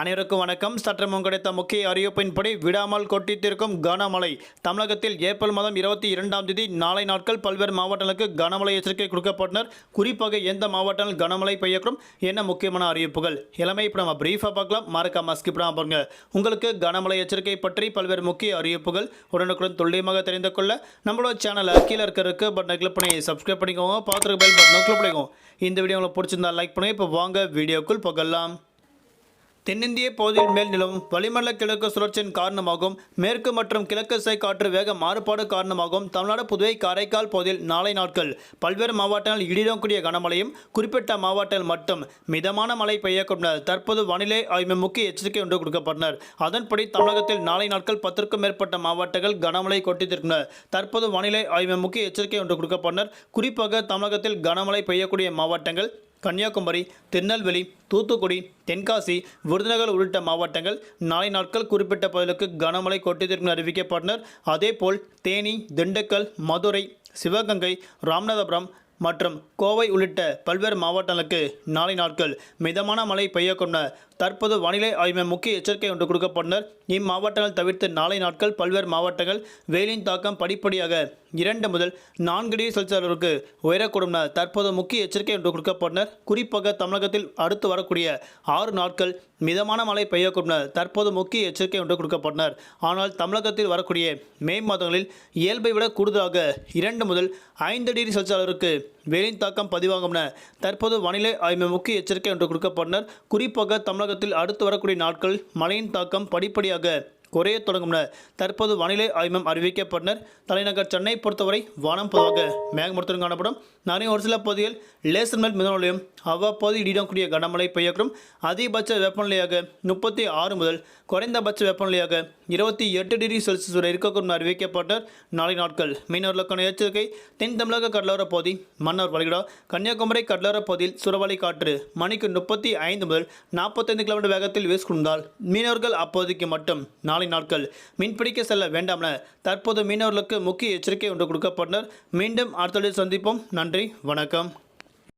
அனைவருக்கும் வணக்கம். சற்றமும் கிடைத்த முக்கிய அறிவிப்பின்படி விடாமல் கொட்டித்திருக்கும் கனமழை. தமிழகத்தில் ஏப்ரல் மாதம் இருபத்தி இரண்டாம் தேதி நாளை நாட்கள் பல்வேறு மாவட்டங்களுக்கு கனமழை எச்சரிக்கை கொடுக்கப்பட்டனர். குறிப்பாக எந்த மாவட்டங்கள் கனமழை பெய்யக்கூடும் என்ன முக்கியமான அறிவிப்புகள்? எல்லாமே இப்போ நம்ம பிரீஃபாக பார்க்கலாம். மறக்காம ஸ்கிப் பண்ணாம பாருங்க. உங்களுக்கு கனமழை எச்சரிக்கை பற்றி பல்வேறு முக்கிய அறிவிப்புகள் உடனுக்குடன் துல்லியமாக தெரிந்து கொள்ள நம்மளோட சேனலை கீழே இருக்கிறதுக்கு பட்டனை கிளிக் பண்ணி சப்ஸ்கிரைப் பண்ணிக்கோங்க. பார்த்துருக்க பெல் பட்டனை கிளிக் பண்ணிக்கோங்க. இந்த வீடியோ உங்களுக்கு பிடிச்சிருந்தா லைக் பண்ணுங்க. இப்போ வாங்க வீடியோக்குள் போகலாம். தென்னிந்திய பகுதியின் மேல் நிலவும் வளிமண்டல கிழக்கு சுழற்சியின் காரணமாகவும் மேற்கு மற்றும் கிழக்கு திசை காற்று வேக மாறுபாடு காரணமாகவும் தமிழ்நாடு புதுவை காரைக்கால் பகுதியில் நாளை நாட்கள் பல்வேறு மாவட்டங்கள் இடிடக்கூடிய கனமழையும் குறிப்பிட்ட மாவட்டங்கள் மட்டும் மிதமான மழை பெய்யக்கூடும் தற்போது வானிலை ஆய்வு முக்கிய எச்சரிக்கை ஒன்று கொடுக்கப்பட்டனர். அதன்படி தமிழகத்தில் நாளை நாட்கள் பத்திற்கும் மேற்பட்ட மாவட்டங்கள் கனமழை கொட்டித்திருக்கின்றன. தற்போது வானிலை ஆய்வு முக்கிய எச்சரிக்கை ஒன்று கொடுக்கப்பட்டனர். குறிப்பாக தமிழகத்தில் கனமழை பெய்யக்கூடிய மாவட்டங்கள் கன்னியாகுமரி திருநெல்வேலி தூத்துக்குடி தென்காசி விருதுநகர் உள்ளிட்ட மாவட்டங்கள் நாளை நாட்கள் குறிப்பிட்ட பகுதிகளுக்கு கனமழை கொட்டியதற்கு அறிவிக்கப்பட்டனர். அதேபோல் தேனி திண்டுக்கல் மதுரை சிவகங்கை ராமநாதபுரம் மற்றும் கோவை உள்ளிட்ட பல்வேறு மாவட்டங்களுக்கு நாளை நாட்கள் மிதமான மழை பெய்யக்கூடும் தற்போது வானிலை ஆய்வு முக்கிய எச்சரிக்கை ஒன்று கொடுக்கப்பட்டனர் இம்மாவட்டங்கள் தவிர்த்து நாளை நாட்கள் பல்வேறு மாவட்டங்கள் வெயிலின் தாக்கம் படிப்படியாக இரண்டு முதல் நான்கு டிகிரி செல்சியஸ் அளவிற்கு உயரக்கூடும் தற்போது முக்கிய எச்சரிக்கை ஒன்று கொடுக்கப்பட்டனர் குறிப்பாக தமிழகத்தில் அடுத்து வரக்கூடிய ஆறு நாட்கள் மிதமான மழை பெய்யக்கூடும் தற்போது முக்கிய எச்சரிக்கை ஒன்று கொடுக்கப்பட்டனர் ஆனால் தமிழகத்தில் வரக்கூடிய மே மாதங்களில் இயல்பை விட கூடுதலாக இரண்டு முதல் ஐந்து டிகிரி செல்சியஸ் அளவிற்கு வெயிலின் தாக்கம் பதிவாகும் என தற்போது வானிலை ஆய்வு முக்கிய எச்சரிக்கை என்று கொடுக்கப்பட்டனர். குறிப்பாக தமிழகத்தில் அடுத்து வரக்கூடிய நாட்கள் மழையின் தாக்கம் படிப்படியாக குறைய தொடங்கும் என தற்போது வானிலை ஆய்வம் அறிவிக்கப்பட்டனர். தலைநகர் சென்னை பொறுத்தவரை வானம் பொதுவாக மேகமூர்த்தம் காணப்படும். நானே ஒரு சில பகுதியில் லேசர் மேல் மிதமலையும் அவ்வப்போது இடிடக்கூடிய கனமழை பெய்யக்கூடும். அதிகபட்ச வெப்பநிலையாக முப்பத்தி ஆறு முதல் குறைந்தபட்ச வெப்பநிலையாக இருபத்தி எட்டு டிகிரி செல்சியஸ் வரை இருக்கக்கூடும் அறிவிக்கப்பட்டார் நாளை நாட்கள். மீனவர்களுக்கான எச்சரிக்கை. தென் தமிழக கடலோர பகுதி மன்னார் வளைகுடா கன்னியாகுமரி கடலோர பகுதியில் சுரவலை காற்று மணிக்கு முப்பத்தி ஐந்து முதல் நாற்பத்தைந்து கிலோமீட்டர் வேகத்தில் வீசிக்கொண்டால் மீனவர்கள் அப்போதைக்கு மட்டும் நாளை நாட்கள். மீன்பிடிக்க செல்ல வேண்டாம் என தற்போது மீனவர்களுக்கு முக்கிய எச்சரிக்கை ஒன்று கொடுக்கப்பட்டனர். மீண்டும் அடுத்த சந்திப்போம். நன்றி வணக்கம்.